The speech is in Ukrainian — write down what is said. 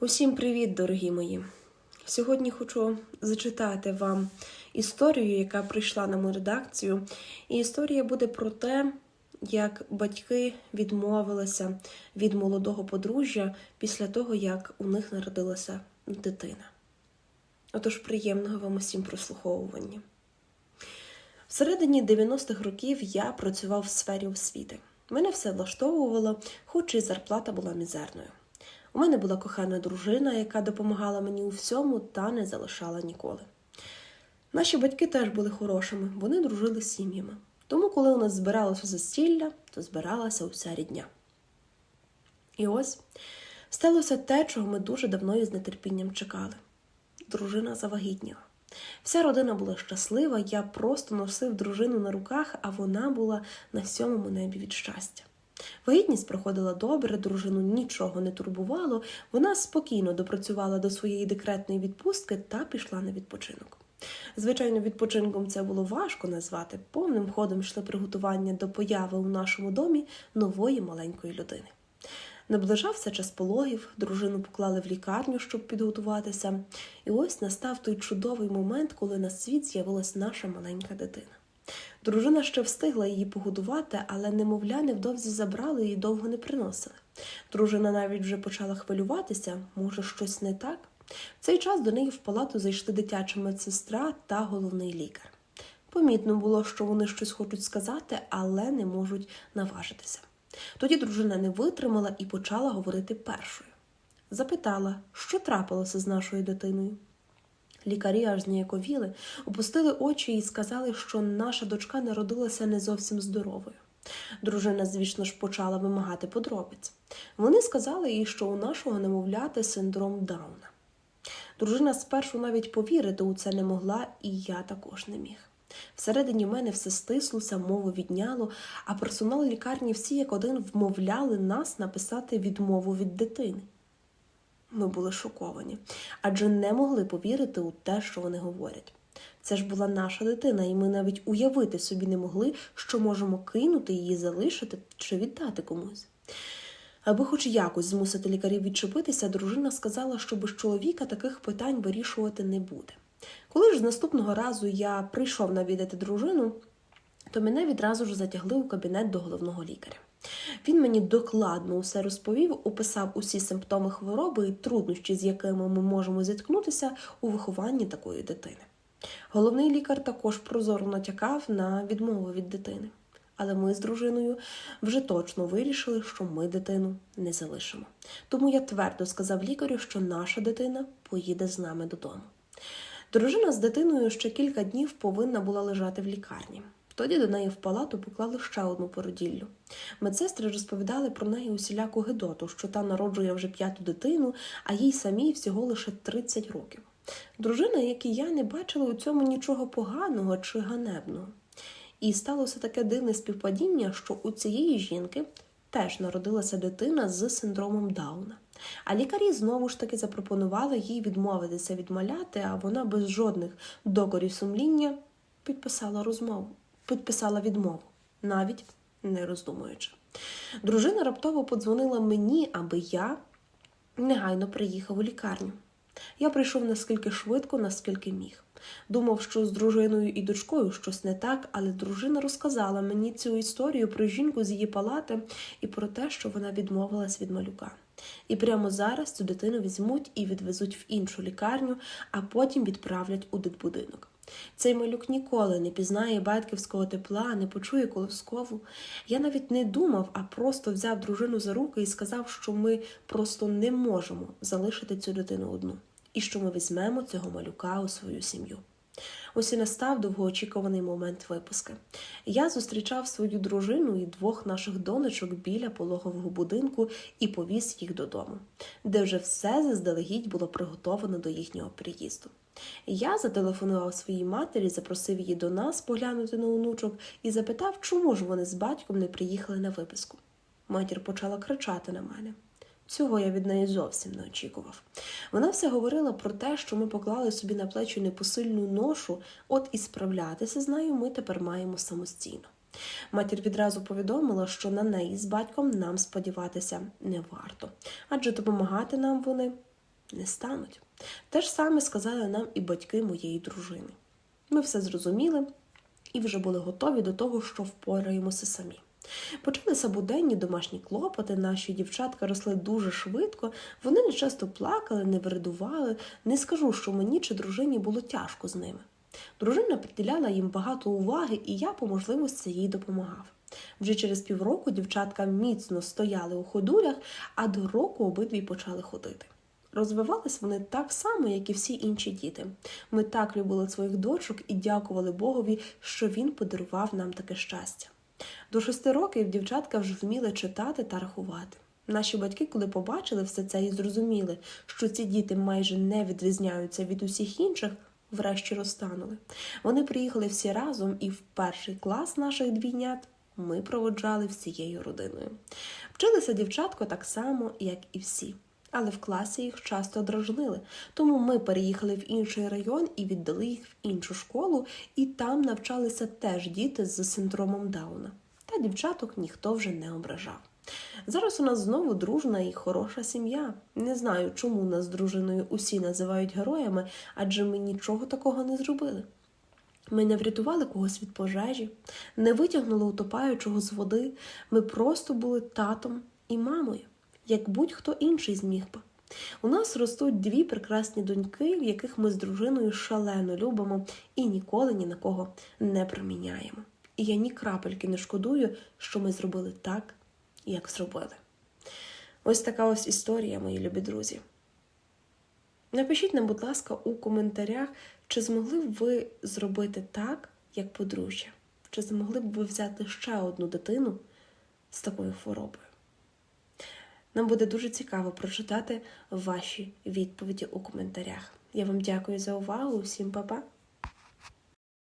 Усім привіт, дорогі мої! Сьогодні хочу зачитати вам історію, яка прийшла на мою редакцію. І історія буде про те, як батьки відмовилися від молодого подружжя після того, як у них народилася дитина. Отож, приємного вам усім прослуховування. Всередині 90-х років я працював в сфері освіти. Мене все влаштовувало, хоч і зарплата була мізерною. У мене була кохана дружина, яка допомагала мені у всьому та не залишала ніколи. Наші батьки теж були хорошими, вони дружили з сім'ями. Тому, коли у нас збиралося застілля, то збиралася уся рідня. І ось сталося те, чого ми дуже давно і з нетерпінням чекали. Дружина завагітніла. Вся родина була щаслива, я просто носив дружину на руках, а вона була на сьомому небі від щастя. Вагітність проходила добре, дружину нічого не турбувало, вона спокійно допрацювала до своєї декретної відпустки та пішла на відпочинок. Звичайно, відпочинком це було важко назвати. Повним ходом йшли приготування до появи у нашому домі нової маленької людини. Наближався час пологів, дружину поклали в лікарню, щоб підготуватися. І ось настав той чудовий момент, коли на світ з'явилась наша маленька дитина. Дружина ще встигла її погодувати, але немовля невдовзі забрали і довго не приносили. Дружина навіть вже почала хвилюватися, може, щось не так. В цей час до неї в палату зайшли дитяча медсестра та головний лікар. Помітно було, що вони щось хочуть сказати, але не можуть наважитися. Тоді дружина не витримала і почала говорити першою. Запитала, що трапилося з нашою дитиною. Лікарі аж зніяковіли, опустили очі і сказали, що наша дочка народилася не зовсім здоровою. Дружина, звісно ж, почала вимагати подробиць. Вони сказали їй, що у нашого немовляти синдром Дауна. Дружина спершу навіть повірити у це не могла, і я також не міг. Всередині мене все стислося, мову відняло, а персонал лікарні всі як один вмовляли нас написати відмову від дитини. Ми були шоковані, адже не могли повірити у те, що вони говорять. Це ж була наша дитина, і ми навіть уявити собі не могли, що можемо кинути її, залишити чи віддати комусь. Аби хоч якось змусити лікарів відчепитися, дружина сказала, що без чоловіка таких питань вирішувати не буде. Коли ж з наступного разу я прийшов навідати дружину, то мене відразу ж затягли у кабінет до головного лікаря. Він мені докладно усе розповів, описав усі симптоми хвороби і труднощі, з якими ми можемо зіткнутися у вихованні такої дитини. Головний лікар також прозоро натякав на відмову від дитини. Але ми з дружиною вже точно вирішили, що ми дитину не залишимо. Тому я твердо сказав лікарю, що наша дитина поїде з нами додому. Дружина з дитиною ще кілька днів повинна була лежати в лікарні. Тоді до неї в палату поклали ще одну породіллю. Медсестри розповідали про неї усіляку гидоту, що та народжує вже п'яту дитину, а їй самій всього лише 30 років. Дружина, як і я, не бачила у цьому нічого поганого чи ганебного. І сталося таке дивне співпадіння, що у цієї жінки теж народилася дитина з синдромом Дауна. А лікарі знову ж таки запропонували їй відмовитися від маляти, а вона без жодних докорів сумління підписала розмову, підписала відмову, навіть не роздумуючи. Дружина раптово подзвонила мені, аби я негайно приїхав у лікарню. Я прийшов наскільки швидко, наскільки міг. Думав, що з дружиною і дочкою щось не так, але дружина розказала мені цю історію про жінку з її палати і про те, що вона відмовилась від малюка. І прямо зараз цю дитину візьмуть і відвезуть в іншу лікарню, а потім відправлять у дитбудинок. Цей малюк ніколи не пізнає батьківського тепла, не почує колоскову. Я навіть не думав, а просто взяв дружину за руки і сказав, що ми просто не можемо залишити цю дитину одну, і що ми візьмемо цього малюка у свою сім'ю. Ось і настав довгоочікуваний момент випуски. Я зустрічав свою дружину і двох наших донечок біля пологового будинку і повіз їх додому, де вже все заздалегідь було приготовано до їхнього приїзду. Я зателефонував своїй матері, запросив її до нас поглянути на онучок і запитав, чому ж вони з батьком не приїхали на виписку. Матір почала кричати на мене. Цього я від неї зовсім не очікував. Вона все говорила про те, що ми поклали собі на плечі непосильну ношу, от і справлятися з нею ми тепер маємо самостійно. Матір відразу повідомила, що на неї з батьком нам сподіватися не варто, адже допомагати нам вони не стануть. Те ж саме сказали нам і батьки моєї дружини. Ми все зрозуміли і вже були готові до того, що впораємося самі. Почалися буденні домашні клопоти, наші дівчатка росли дуже швидко, вони не часто плакали, не виридували. Не скажу, що мені чи дружині було тяжко з ними. Дружина приділяла їм багато уваги, і я по можливості їй допомагав. Вже через півроку дівчатка міцно стояли у ходулях, а до року обидві почали ходити. Розвивались вони так само, як і всі інші діти. Ми так любили своїх дочок і дякували Богові, що він подарував нам таке щастя. До шести років дівчатка вже вміли читати та рахувати. Наші батьки, коли побачили все це і зрозуміли, що ці діти майже не відрізняються від усіх інших, врешті розтанули. Вони приїхали всі разом, і в перший клас наших двійнят ми проводжали всією родиною. Вчилися дівчатко так само, як і всі. Але в класі їх часто дражнили, тому ми переїхали в інший район і віддали їх в іншу школу, і там навчалися теж діти з синдромом Дауна. Та дівчаток ніхто вже не ображав. Зараз у нас знову дружна і хороша сім'я. Не знаю, чому нас з дружиною усі називають героями, адже ми нічого такого не зробили. Ми не врятували когось від пожежі, не витягнули утопаючого з води. Ми просто були татом і мамою, як будь-хто інший зміг би. У нас ростуть дві прекрасні доньки, в яких ми з дружиною шалено любимо і ніколи ні на кого не проміняємо. І я ні крапельки не шкодую, що ми зробили так, як зробили. Ось така ось історія, мої любі друзі. Напишіть нам, будь ласка, у коментарях, чи змогли б ви зробити так, як подружжя? Чи змогли б ви взяти ще одну дитину з такою хворобою? Нам буде дуже цікаво прочитати ваші відповіді у коментарях. Я вам дякую за увагу. Всім па-па!